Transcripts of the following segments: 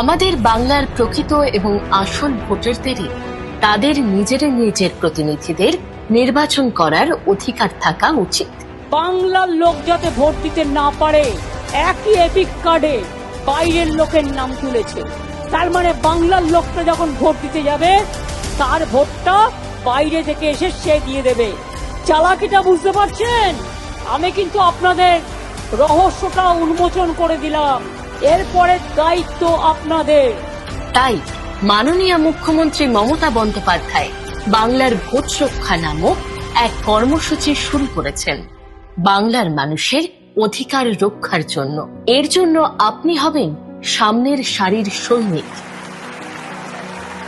আমাদের বাংলার প্রকৃত এবং আসল ভোটারদেরই তাদের নিজের নিজের প্রতিনিধিদের নির্বাচন করার অধিকার থাকা উচিত। বাংলার লোক যাতে ভোট দিতে না পারে, একই এপিক কার্ডে বাইরের লোকের নাম তুলেছে। তার মানে বাংলার লোকটা যখন ভোট দিতে যাবে, তার ভোটটা বাইরে থেকে এসে সে দিয়ে দেবে। চালাকিটা বুঝতে পারছেন? আমি কিন্তু আপনাদের রহস্যটা উন্মোচন করে দিলাম। এরপরে দায়িত্ব আপনাদের। তাই মাননীয় মুখ্যমন্ত্রী মমতা বন্দ্যোপাধ্যায় বাংলার ভোট রক্ষা নামক এক কর্মসূচি শুরু করেছেন। বাংলার মানুষের অধিকার রক্ষার জন্য। এর জন্য আপনি হবেন সামনের সারির সৈনিক।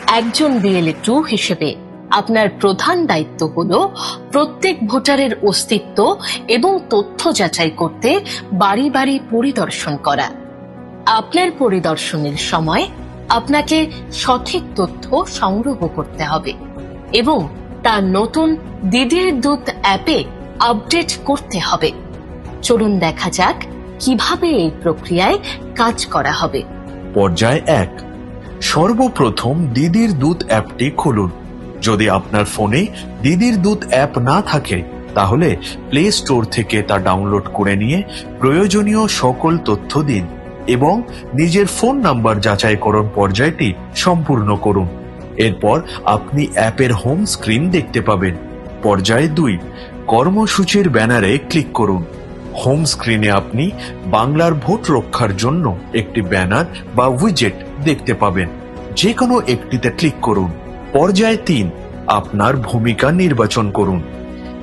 একজন বিএলএ টু হিসেবে আপনার প্রধান দায়িত্ব হল প্রত্যেক ভোটারের অস্তিত্ব এবং তথ্য যাচাই করতে বাড়ি বাড়ি পরিদর্শন করা। আপনার পরিদর্শনের সময় আপনাকে সঠিক তথ্য সংগ্রহ করতে হবে এবং তা নতুন দিদির দূত অ্যাপে আপডেট করতে হবে। চলুন দেখা যাক কীভাবে এই প্রক্রিয়ায় কাজ করা হবে। পর্যায় এক। সর্বপ্রথম দিদির দূত অ্যাপটি খুলুন। যদি আপনার ফোনে দিদির দূত অ্যাপ না থাকে, তাহলে প্লে স্টোর থেকে তা ডাউনলোড করে নিয়ে প্রয়োজনীয় সকল তথ্য দিন। এবং নিজের ফোন নাম্বার যাচাইকরণ পর্যায়টি সম্পূর্ণ করুন। এরপর আপনি অ্যাপের হোম স্ক্রিন দেখতে পাবেন। পর্যায় দুই, কর্মসূচির ব্যানারে ক্লিক করুন। হোম স্ক্রিনে আপনি বাংলার ভোট রক্ষার জন্য একটি ব্যানার বা উইজেট দেখতে পাবেন। যে কোনো একটিতে ক্লিক করুন। পর্যায় তিন, আপনার ভূমিকা নির্বাচন করুন।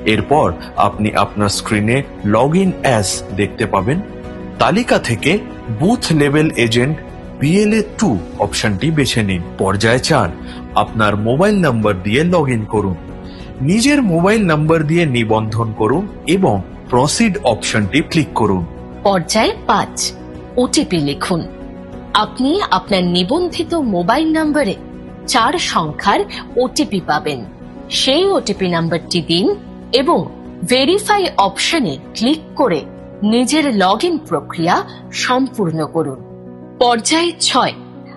এরপর আপনি আপনার স্ক্রিনে লগ ইন অ্যাস দেখতে পাবেন। তালিকা থেকে booth level agent BLA two অপশনটি বেছে নিন। পর্যায় চার, আপনার মোবাইল নাম্বার দিয়ে লগ করুন। নিজের মোবাইল নাম্বার দিয়ে নিবন্ধন করুন এবং প্রসিড অপশনটি ক্লিক করুন। পর্যায় পাঁচ ওটিপি লিখুন। আপনি আপনার নিবন্ধিত মোবাইল নম্বরে চার সংখ্যার ওটিপি পাবেন। সেই ওটিপি নাম্বারটি দিন এবং ভেরিফাই অপশনে ক্লিক করে নিজের লগ ইন প্রক্রিয়া সম্পূর্ণ করুন। পর্যায় ছয়।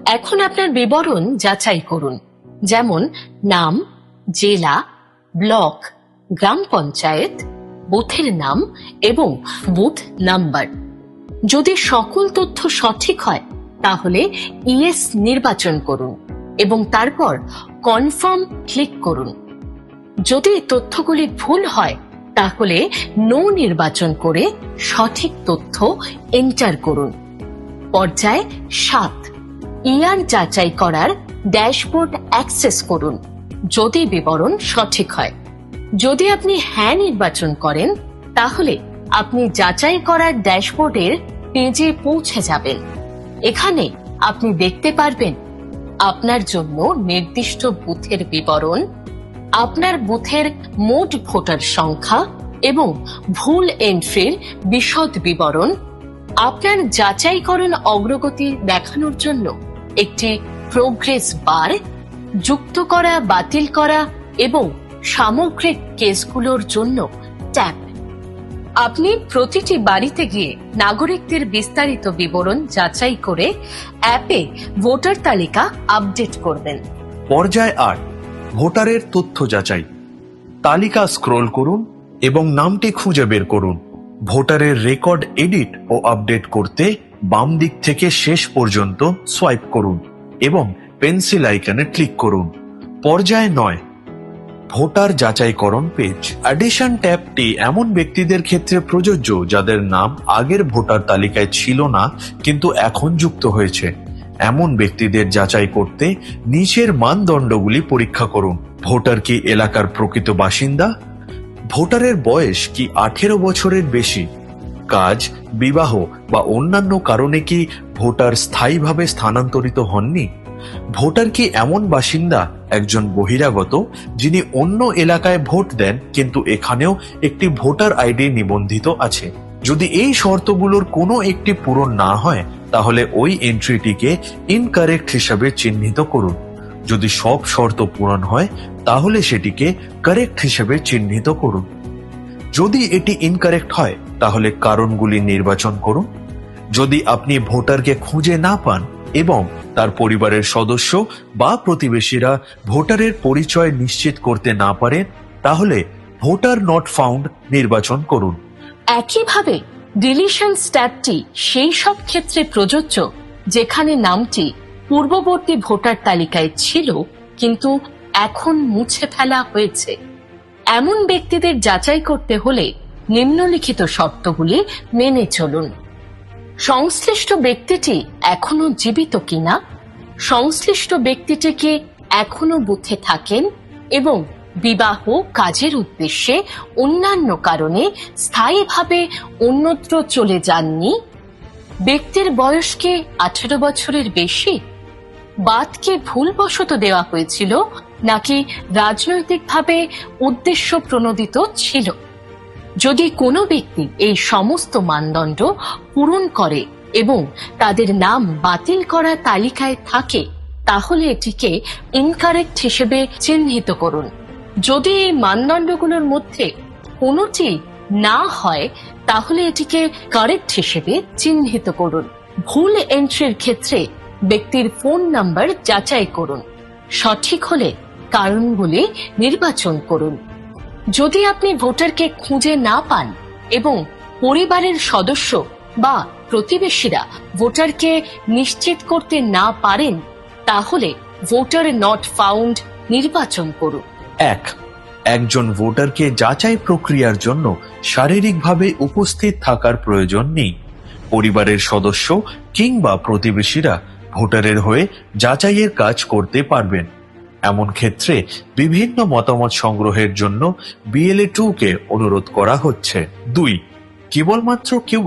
এখন আপনার বিবরণ যাচাই করুন। যেমন, নাম, জেলা, ব্লক, গ্রাম পঞ্চায়েত, বুথের নাম এবং বুথ নাম্বার। যদি সকল তথ্য সঠিক হয়, তাহলে ইএস নির্বাচন করুন এবং তারপর কনফার্ম ক্লিক করুন। যদি তথ্যগুলি ভুল হয় তাহলে নো নির্বাচন করে সঠিক তথ্য এন্টার করুন। পর্যায় সাত। ইয়ার যাচাই করার ড্যাশবোর্ড অ্যাক্সেস করুন, যদি বিবরণ সঠিক হয়। যদি আপনি হ্যাঁ নির্বাচন করেন, তাহলে আপনি যাচাই করার ড্যাশবোর্ডের পেজে পৌঁছে যাবেন। এখানে আপনি দেখতে পারবেন আপনার জন্য নির্দিষ্ট বুথের বিবরণ আপনার বুথের মোট ভোটার সংখ্যা এবং ভুল এন্ট্রির বিশদ বিবরণ, আপনার যাচাইকরণ অগ্রগতি দেখানোর জন্য একটি প্রোগ্রেস বার যুক্ত করা, বাতিল করা এবং সামগ্রিক কেসগুলোর জন্য ট্যাপ আপনি প্রতিটি বাড়িতে গিয়ে নাগরিকদের বিস্তারিত বিবরণ যাচাই করে অ্যাপে ভোটার তালিকা আপডেট করবেন। পর্যায় আট ভোটারের তথ্য যাচাই। তালিকা স্ক্রোল করুন এবং নামটি খুঁজে বের করুন। ভোটারের রেকর্ড এডিট ও আপডেট করতে বাম দিক থেকে শেষ পর্যন্ত সোয়াইপ করুন এবং পেন্সিল আইকনে ক্লিক করুন। পর্যায় নয়। ভোটার যাচাইকরণ পেজ। অ্যাডিশন ট্যাবটি এমন ব্যক্তিদের ক্ষেত্রে প্রযোজ্য যাদের নাম আগের ভোটার তালিকায় ছিল না, কিন্তু এখন যুক্ত হয়েছে। এমন ব্যক্তিদের যাচাই করতে নিচের মানদণ্ডগুলি পরীক্ষা করুন। ভোটার কি এলাকার প্রকৃত বাসিন্দা? ভোটারের বয়স কি আঠেরো বছরের বেশি? কাজ, বিবাহ বা অন্যান্য কারণে কি ভোটার স্থায়ীভাবে স্থানান্তরিত হননি? ভোটার কি এমন বাসিন্দা, একজন বহিরাগত, যিনি অন্য এলাকায় ভোট দেন কিন্তু এখানেও একটি ভোটার আইডি নিবন্ধিত আছে? যদি এই শর্তগুলোর কোনো একটি পূরণ না হয় তাহলে ওই এন্ট্রিটিকে ইনকারেক্ট হিসাবে চিহ্নিত করুন। যদি সব শর্ত পূরণ হয়, তাহলে সেটিকে কারেক্ট হিসেবে চিহ্নিত করুন। যদি এটি ইনকারেক্ট হয়, তাহলে কারণগুলি নির্বাচন করুন। যদি আপনি ভোটারকে খুঁজে না পান এবং তার পরিবারের সদস্য বা প্রতিবেশীরা ভোটারের পরিচয় নিশ্চিত করতে না পারে তাহলে ভোটার নট ফাউন্ড নির্বাচন করুন। একইভাবে ডিলিশন স্ট্যাটটি সেই সব ক্ষেত্রে প্রযোজ্য, যেখানে নামটি পূর্ববর্তী ভোটার তালিকায় ছিল, কিন্তু এখন মুছে ফেলা হয়েছে। এমন ব্যক্তিদের যাচাই করতে হলে নিম্নলিখিত শর্তগুলি মেনে চলুন। সংশ্লিষ্ট ব্যক্তিটি এখনও জীবিত কিনা? সংশ্লিষ্ট ব্যক্তিটিকে এখনও বুথে থাকেন এবং বিবাহ কাজের উদ্দেশ্যে অন্যান্য কারণে স্থায়ীভাবে অন্যত্র চলে যাননি। ব্যক্তির বয়সকে আঠেরো বছরের বেশি। বাদকে ভুলবশত দেওয়া হয়েছিল, নাকি রাজনৈতিকভাবে উদ্দেশ্য প্রণোদিত ছিল। যদি কোনো ব্যক্তি এই সমস্ত মানদণ্ড পূরণ করে এবং তাদের নাম বাতিল করা তালিকায় থাকে, তাহলে এটিকে ইনকারেক্ট হিসেবে চিহ্নিত করুন। যদি এই মানদণ্ডগুলোর মধ্যে কোনোটি না হয়, তাহলে এটিকে কারেক্ট হিসেবে চিহ্নিত করুন। ভুল এন্ট্রির ক্ষেত্রে ব্যক্তির ফোন নাম্বার যাচাই করুন। সঠিক হলে কারণগুলি নির্বাচন করুন। যদি আপনি ভোটারকে খুঁজে না পান এবং পরিবারের সদস্য বা প্রতিবেশীরা ভোটারকে নিশ্চিত করতে না পারেন, তাহলে ভোটার নট ফাউন্ড নির্বাচন করুন। এক, একজন ভোটারকে যাচাই প্রক্রিয়ার জন্য শারীরিকভাবে উপস্থিত থাকার প্রয়োজন নেই। পরিবারের সদস্য কিংবা প্রতিবেশীরা ভোটারের হয়ে যাচাইয়ের কাজ করতে পারবেন। এমন ক্ষেত্রে বিভিন্ন মতামত সংগ্রহের জন্য বিএলএ টু কে অনুরোধ করা হচ্ছে। দুই, কেবলমাত্র কেউ